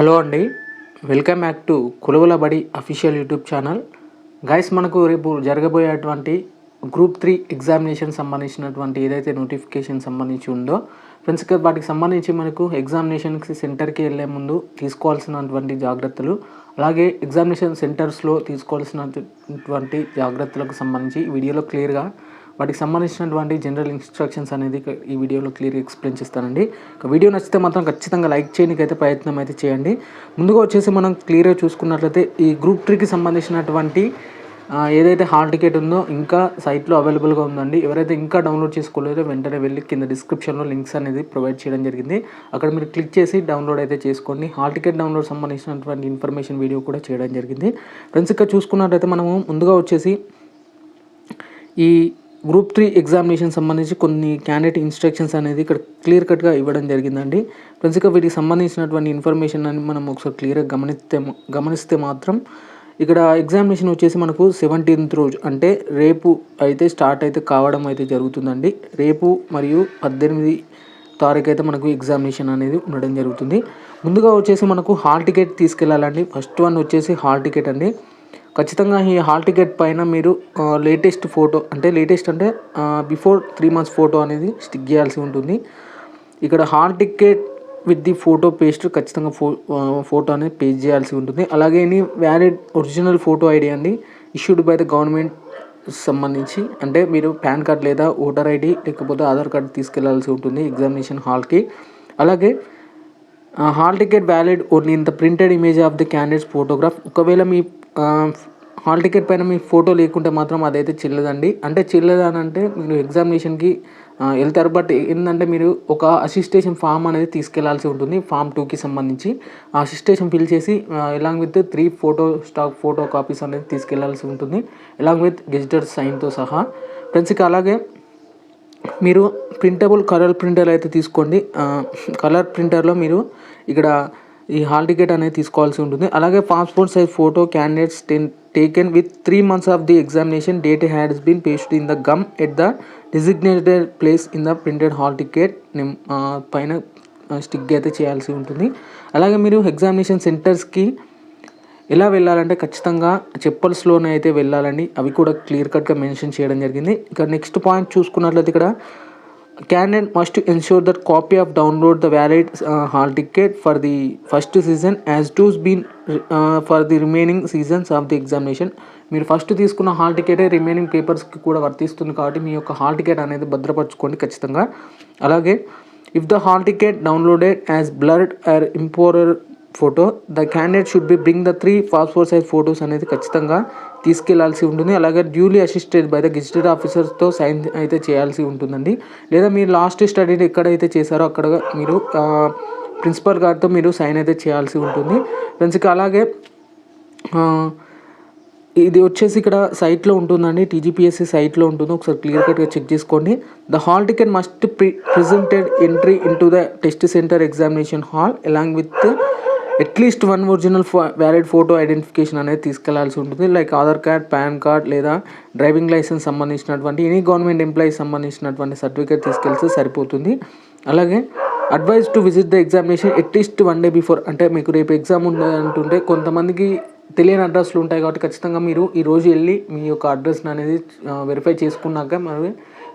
Hello అండి. Welcome back to కులవుల బడి official YouTube channel. Guys మనకు రేపు జరగబోయేటువంటి గ్రూప్ త్రీ ఎగ్జామినేషన్ సంబంధించినటువంటి ఏదైతే నోటిఫికేషన్ సంబంధించి ఉందో ఫ్రెండ్స్ వాటికి సంబంధించి మనకు ఎగ్జామినేషన్కి సెంటర్కి వెళ్ళే ముందు తీసుకోవాల్సినటువంటి జాగ్రత్తలు అలాగే ఎగ్జామినేషన్ సెంటర్స్లో తీసుకోవాల్సినటువంటి జాగ్రత్తలకు సంబంధించి వీడియోలో క్లియర్గా వాటికి సంబంధించినటువంటి జనరల్ ఇన్స్ట్రక్షన్స్ అనేది ఈ వీడియోలో క్లియర్గా ఎక్స్ప్లెయిన్ చేస్తానండి. ఇక వీడియో నచ్చితే మాత్రం ఖచ్చితంగా లైక్ చేయడానికి అయితే ప్రయత్నం అయితే చేయండి. ముందుగా వచ్చేసి మనం క్లియర్గా చూసుకున్నట్లయితే ఈ గ్రూప్ త్రీకి సంబంధించినటువంటి ఏదైతే హాల్ టికెట్ ఉందో ఇంకా సైట్లో అవైలబుల్గా ఉందండి. ఎవరైతే ఇంకా డౌన్లోడ్ చేసుకోలేదో వెంటనే వెళ్ళి కింద డిస్క్రిప్షన్లో లింక్స్ అనేది ప్రొవైడ్ చేయడం జరిగింది. అక్కడ మీరు క్లిక్ చేసి డౌన్లోడ్ అయితే చేసుకోండి. హాల్ టికెట్ డౌన్లోడ్ సంబంధించినటువంటి ఇన్ఫర్మేషన్ వీడియో కూడా చేయడం జరిగింది. ఫ్రెండ్స్ ఇక్కడ చూసుకున్నట్లయితే మనము ముందుగా వచ్చేసి ఈ గ్రూప్ త్రీ ఎగ్జామినేషన్ సంబంధించి కొన్ని క్యాండిడేట్ ఇన్స్ట్రక్షన్స్ అనేది ఇక్కడ క్లియర్ కట్గా ఇవ్వడం జరిగిందండి. ఫ్రెండ్స్ ఇక వీటికి సంబంధించినటువంటి ఇన్ఫర్మేషన్ అని మనం ఒకసారి క్లియర్గా గమనిస్తే గమనిస్తే మాత్రం ఇక్కడ ఎగ్జామినేషన్ వచ్చేసి మనకు సెవెంటీన్త్ రోజు అంటే రేపు అయితే స్టార్ట్ అయితే కావడం అయితే జరుగుతుందండి. రేపు మరియు పద్దెనిమిది తారీఖు అయితే మనకు ఎగ్జామినేషన్ అనేది ఉండడం జరుగుతుంది. ముందుగా వచ్చేసి మనకు హాల్ టికెట్ తీసుకెళ్ళాలండి ఫస్ట్ వన్ వచ్చేసి హాల్ టికెట్ అండి. ఖచ్చితంగా ఈ హాల్ టికెట్ పైన మీరు లేటెస్ట్ ఫోటో అంటే లేటెస్ట్ అంటే బిఫోర్ త్రీ మంత్స్ ఫోటో అనేది స్టిక్ చేయాల్సి ఉంటుంది. ఇక్కడ hall ticket with the photo paste ఖచ్చితంగా ఫో ఫోటో అనేది పేస్ట్ చేయాల్సి ఉంటుంది. అలాగే any valid original photo ID అండి ఇష్యూడ్ బై ద గవర్నమెంట్ సంబంధించి అంటే మీరు పాన్ కార్డ్ లేదా ఓటర్ ఐడి లేకపోతే ఆధార్ కార్డు తీసుకెళ్ళాల్సి ఉంటుంది ఎగ్జామినేషన్ హాల్కి అలాగే hall ticket valid only in the printed image of the candidates photograph ఒకవేళ మీ హాల్ టికెట్ పైన మీ ఫోటో లేకుంటే మాత్రం అదైతే చెల్లదండి. అంటే చెల్లదని అంటే మీరు ఎగ్జామినేషన్కి వెళ్తారు. బట్ ఏంటంటే మీరు ఒక అసిస్టేషన్ ఫామ్ అనేది తీసుకెళ్ళాల్సి ఉంటుంది ఫామ్ టూకి సంబంధించి. ఆ అసిస్టేషన్ ఫిల్ చేసి along with three photo stack photo copies అనేది తీసుకెళ్ళాల్సి ఉంటుంది. ఎలాంగ్ విత్ గెజిటర్ సైన్తో సహా. ఫ్రెండ్స్ ఇక అలాగే మీరు ప్రింటబుల్ కలర్ ప్రింటర్ అయితే తీసుకోండి. కలర్ ప్రింటర్లో మీరు ఇక్కడ ఈ హాల్ టికెట్ అనేది తీసుకోవాల్సి ఉంటుంది. అలాగే passport size photo candidates ten taken with three months of the examination date has been pasted in the gum at the designated place in the printed hall ticket పైన stick అయితే చేయాల్సి ఉంటుంది. అలాగే మీరు ఎగ్జామినేషన్ సెంటర్స్కి ఎలా వెళ్ళాలంటే ఖచ్చితంగా చెప్పల్స్లోనే అయితే వెళ్ళాలండి. అవి కూడా క్లియర్ కట్గా మెన్షన్ చేయడం జరిగింది. ఇక నెక్స్ట్ పాయింట్ చూసుకున్నట్లయితే ఇక్కడ candidate must ensure that copy of download the valid hall ticket for the first session has to been for the remaining sessions of the examination మీరు ఫస్ట్ తీసుకున్న హాల్ టికెటే remaining పేపర్స్కి కూడా వర్తిస్తుంది కాబట్టి మీ యొక్క హాల్ టికెట్ అనేది భద్రపరచుకోండి ఖచ్చితంగా. అలాగే if the hall ticket downloaded as blurred or improper photo the candidate should be bring the three passport size photos అనేది ఖచ్చితంగా తీసుకెళ్ళాల్సి ఉంటుంది. అలాగే duly attested by the gazetted ఆఫీసర్స్తో sign అయితే చేయాల్సి ఉంటుందండి. లేదా మీరు లాస్ట్ స్టడీని ఎక్కడైతే చేశారో అక్కడ మీరు ప్రిన్సిపల్ గారితో మీరు సైన్ అయితే చేయాల్సి ఉంటుంది. ఫ్రెండ్స్ ఇక అలాగే ఇది వచ్చేసి ఇక్కడ సైట్లో ఉంటుందండి. టీజీపీఎస్సీ సైట్లో ఉంటుంది. ఒకసారి క్లియర్ కట్గా చెక్ చేసుకోండి. The hall ticket must pre presented entry into the test centre examination hall along with at least one original valid photo identification అనేది తీసుకెళ్ళాల్సి ఉంటుంది. Like Aadhaar card PAN card లేదా డ్రైవింగ్ లైసెన్స్ సంబంధించినటువంటి any government employee సంబంధించినటువంటి certificate తీసుకెళ్తే సరిపోతుంది. అలాగే advise to visit the examination at least one day before అంటే మీకు రేపు ఎగ్జామ్ ఉందంటుంటే కొంతమందికి తెలియని అడ్రస్లు ఉంటాయి కాబట్టి ఖచ్చితంగా మీరు ఈరోజు వెళ్ళి మీ యొక్క అడ్రస్ని అనేది వెరిఫై చేసుకున్నాక మరి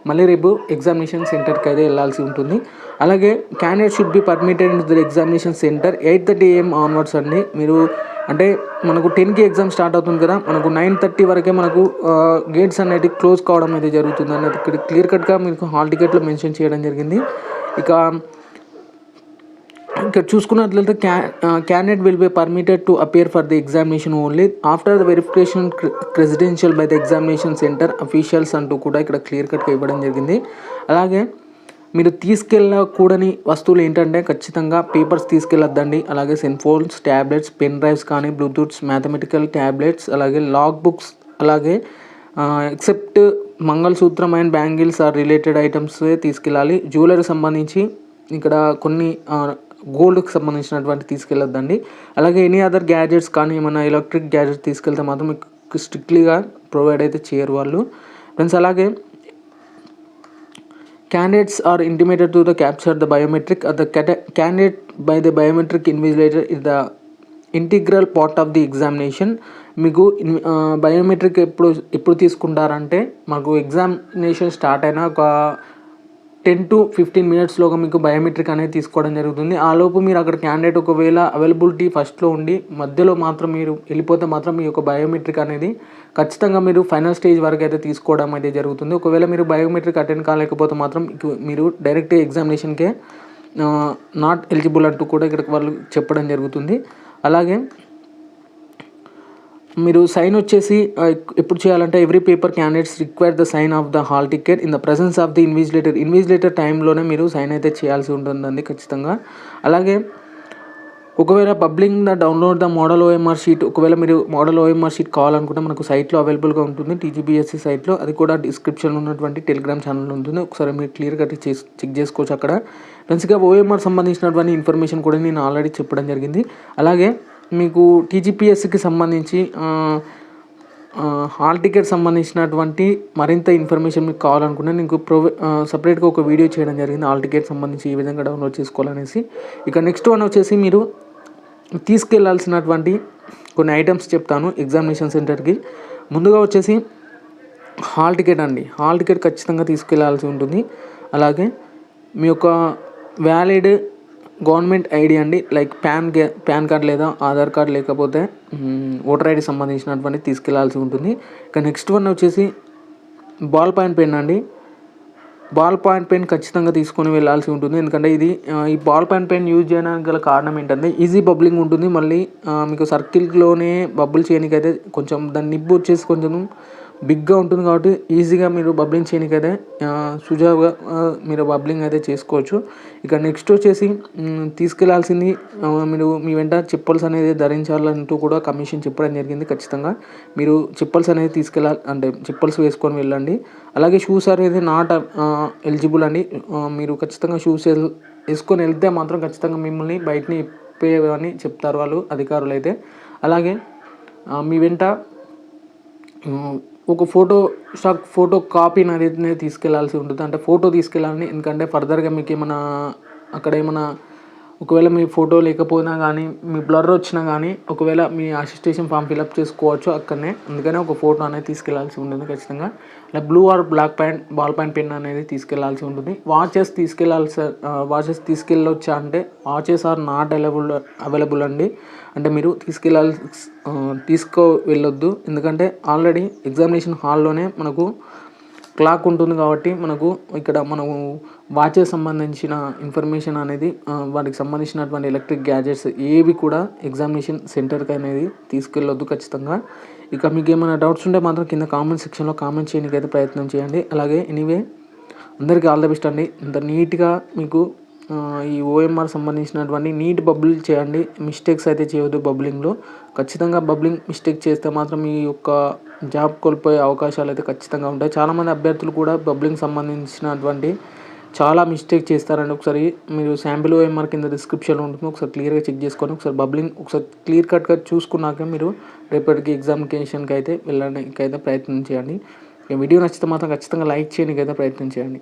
మళ్ళీ రేపు ఎగ్జామినేషన్ సెంటర్కి అయితే వెళ్ళాల్సి ఉంటుంది. అలాగే candidate should be permitted in the examination centre eight thirty AM onwards అండి. మీరు అంటే మనకు టెన్కి ఎగ్జామ్ స్టార్ట్ అవుతుంది కదా మనకు నైన్ థర్టీ వరకే మనకు గేట్స్ అనేవి క్లోజ్ కావడం అయితే జరుగుతుంది అనేది ఇక్కడ క్లియర్ కట్గా మీకు హాల్ టికెట్లో మెన్షన్ చేయడం జరిగింది. ఇక ఇక్కడ చూసుకున్నట్లయితే క్యా candidate will be permitted to appear for the examination only after the verification credential by the examination centre officials అంటూ కూడా ఇక్కడ క్లియర్ కట్గా ఇవ్వడం జరిగింది. అలాగే మీరు తీసుకెళ్ళకూడని వస్తువులు ఏంటంటే ఖచ్చితంగా పేపర్స్ తీసుకెళ్ళొద్దండి. అలాగే cell phones tablets pen drives కానీ బ్లూటూత్స్ మ్యాథమెటికల్ ట్యాబ్లెట్స్ అలాగే లాగ్ బుక్స్ అలాగే except mangalsutra and bangles or related items తీసుకెళ్ళాలి. జ్యువెలరీ సంబంధించి ఇక్కడ కొన్ని గోల్డ్కి సంబంధించినటువంటి తీసుకెళ్ళొద్దండి. అలాగే ఎనీ అదర్ గ్యాజెట్స్ కానీ ఏమైనా ఎలక్ట్రిక్ గ్యాజెట్స్ తీసుకెళ్తే మాత్రం మీకు స్ట్రిక్ట్లీగా ప్రొవైడ్ అయితే చేయరు వాళ్ళు. ఫ్రెండ్స్ అలాగే candidates are intimated to the capture the biometric uh, the cata- candidate by the biometric invigilator is the integral part of the examination మీకు బయోమెట్రిక్ uh, ఎప్పుడు ఎప్పుడు తీసుకుంటారంటే మాకు ఎగ్జామినేషన్ స్టార్ట్ అయిన ఒక టెన్ టు ఫిఫ్టీన్ మినిట్స్లోగా మీకు biometric అనేది తీసుకోవడం జరుగుతుంది. ఆ లోపు మీరు అక్కడ క్యాండిడేట్ ఒకవేళ అవైలబిలిటీ ఫస్ట్లో ఉండి మధ్యలో మాత్రం మీరు వెళ్ళిపోతే మాత్రం మీ యొక్క బయోమెట్రిక్ అనేది ఖచ్చితంగా మీరు ఫైనల్ స్టేజ్ వరకు అయితే తీసుకోవడం అయితే జరుగుతుంది. ఒకవేళ మీరు బయోమెట్రిక్ అటెండ్ కాలేకపోతే మాత్రం మీరు డైరెక్ట్ ఎగ్జామినేషన్కే నాట్ ఎలిజిబుల్ అంటూ కూడా ఇక్కడ వాళ్ళు చెప్పడం జరుగుతుంది. అలాగే మీరు సైన్ వచ్చేసి ఎప్పుడు చేయాలంటే every paper candidates require the sign of the hall ticket in the presence of the invigilator invigilator టైంలోనే మీరు సైన్ అయితే చేయాల్సి ఉంటుందండి ఖచ్చితంగా. అలాగే ఒకవేళ పబ్లింగ్ the download the model OMR sheet ఒకవేళ మీరు మోడల్ ఓఎంఆర్ షీట్ కావాలనుకుంటే మనకు సైట్లో అవైలబుల్గా ఉంటుంది టీజీబీఎస్సీ సైట్లో అది కూడా డిస్క్రిప్షన్లో ఉన్నటువంటి టెలిగ్రామ్ ఛానల్ ఉంటుంది. ఒకసారి మీరు క్లియర్గా చెక్ చేసుకోవచ్చు అక్కడ. ఫ్రెండ్స్గా ఓఎంఆర్ సంబంధించినటువంటి ఇన్ఫర్మేషన్ కూడా నేను ఆల్రెడీ చెప్పడం జరిగింది. అలాగే మీకు టీజీపీఎస్సీకి సంబంధించి హాల్ టికెట్ సంబంధించినటువంటి మరింత ఇన్ఫర్మేషన్ మీకు కావాలనుకుంటే నీకు ప్రొవై సపరేట్గా ఒక వీడియో చేయడం జరిగింది. హాల్ టికెట్ సంబంధించి ఏ విధంగా డౌన్లోడ్ చేసుకోవాలనేసి. ఇక నెక్స్ట్ వన్ వచ్చేసి మీరు తీసుకెళ్ళాల్సినటువంటి కొన్ని ఐటమ్స్ చెప్తాను ఎగ్జామినేషన్ సెంటర్కి. ముందుగా వచ్చేసి హాల్ టికెట్ అండి. హాల్ టికెట్ ఖచ్చితంగా తీసుకెళ్ళాల్సి ఉంటుంది. అలాగే మీ యొక్క వ్యాలిడ్ గవర్నమెంట్ ఐడి అండి. లైక్ పాన్ గే పాన్ కార్డ్ లేదా ఆధార్ కార్డ్ లేకపోతే ఓటర్ ఐడి సంబంధించినటువంటి తీసుకెళ్ళాల్సి ఉంటుంది. ఇక నెక్స్ట్ వన్ వచ్చేసి బాల్ పాయింట్ పెన్ అండి. బాల్ పాయింట్ పెన్ ఖచ్చితంగా తీసుకొని వెళ్ళాల్సి ఉంటుంది. ఎందుకంటే ఇది ఈ బాల్ పాయింట్ పెన్ యూజ్ చేయడానికి గల కారణం ఏంటంటే ఈజీ బబ్లింగ్ ఉంటుంది. మళ్ళీ మీకు సర్కిల్లోనే బబుల్ చేయడానికి అయితే కొంచెం దాని నిబ్బు వచ్చేసి కొంచెం బిగ్గా ఉంటుంది కాబట్టి ఈజీగా మీరు బబ్లింగ్ చేయడానికి అయితే సుజావుగా మీరు బబ్లింగ్ అయితే చేసుకోవచ్చు. ఇక నెక్స్ట్ వచ్చేసి తీసుకెళ్ళాల్సింది మీరు మీ వెంట చెప్పల్స్ అనేది ధరించాలంటూ కూడా కమిషన్ చెప్పడం జరిగింది ఖచ్చితంగా. మీరు చెప్పల్స్ అనేది తీసుకెళ్ళాలి అంటే చెప్పల్స్ వేసుకొని వెళ్ళండి. అలాగే షూస్ అనేది నాట్ ఎలిజిబుల్ అండి. మీరు ఖచ్చితంగా షూస్ వేసుకొని వెళ్తే మాత్రం ఖచ్చితంగా మిమ్మల్ని బయటని ఇప్పేవని చెప్తారు వాళ్ళు అధికారులు అయితే అలాగే మీ వెంట ఒక ఫోటో స్టాక్ ఫోటో కాపీ అనేది తీసుకెళ్ళాల్సి ఉంటుంది. అంటే ఫోటో తీసుకెళ్ళాలని ఎందుకంటే ఫర్దర్గా మీకు ఏమైనా అక్కడ ఏమైనా ఒకవేళ మీ ఫోటో లేకపోయినా కానీ మీ బ్లర్ వచ్చినా కానీ ఒకవేళ మీ అసిస్టేషన్ ఫామ్ ఫిల్అప్ చేసుకోవచ్చు అక్కడనే. అందుకనే ఒక ఫోటో అనేది తీసుకెళ్ళాల్సి ఉంటుంది ఖచ్చితంగా. అలా blue or black pant ball pant pen అనేది తీసుకెళ్ళాల్సి ఉంటుంది. వాచెస్ తీసుకెళ్ళాల్సి వాచెస్ తీసుకెళ్ళొచ్చా అంటే watches are not available available అండి. అంటే మీరు తీసుకెళ్ళాల్సి తీసుకో వెళ్ళొద్దు ఎందుకంటే ఆల్రెడీ ఎగ్జామినేషన్ హాల్లోనే మనకు క్లాక్ ఉంటుంది కాబట్టి మనకు ఇక్కడ మనము వాచెస్ సంబంధించిన ఇన్ఫర్మేషన్ అనేది వాటికి సంబంధించినటువంటి ఎలక్ట్రిక్ గ్యాజెట్స్ ఏవి కూడా ఎగ్జామినేషన్ సెంటర్కి అనేది తీసుకెళ్ళొద్దు ఖచ్చితంగా. ఇక మీకు ఏమైనా డౌట్స్ ఉంటే మాత్రం కింద కామెంట్ సెక్షన్లో కామెంట్ చేయడానికి అయితే ప్రయత్నం చేయండి. అలాగే ఎనీవే అందరికీ ఆల్ ద బెస్ట్ అండి. ఇంత నీట్గా మీకు ఈ ఓఎంఆర్ సంబంధించినటువంటి నీట్ బబుల్ చేయండి. మిస్టేక్స్ అయితే చేయవద్దు బబ్లింగ్లో. ఖచ్చితంగా బబ్లింగ్ మిస్టేక్ చేస్తే మాత్రం ఈ యొక్క జాబ్ కోల్పోయే అవకాశాలు అయితే ఖచ్చితంగా ఉంటాయి. చాలామంది అభ్యర్థులు కూడా బబ్లింగ్ సంబంధించినటువంటి చాలా మిస్టేక్ చేస్తారండి. ఒకసారి మీరు శాంపిల్ ఓఎంఆర్ కింద డిస్క్రిప్షన్లో ఉంటుంది. ఒకసారి క్లియర్గా చెక్ చేసుకొని ఒకసారి బబ్లింగ్ ఒకసారి క్లియర్ కట్గా చూసుకున్నాక మీరు రేపటికి ఎగ్జామినేషన్కి అయితే వెళ్ళడానికి అయితే ప్రయత్నం చేయండి. ఈ వీడియో నచ్చితే మాత్రం ఖచ్చితంగా లైక్ చేయడానికి అయితే ప్రయత్నం చేయండి.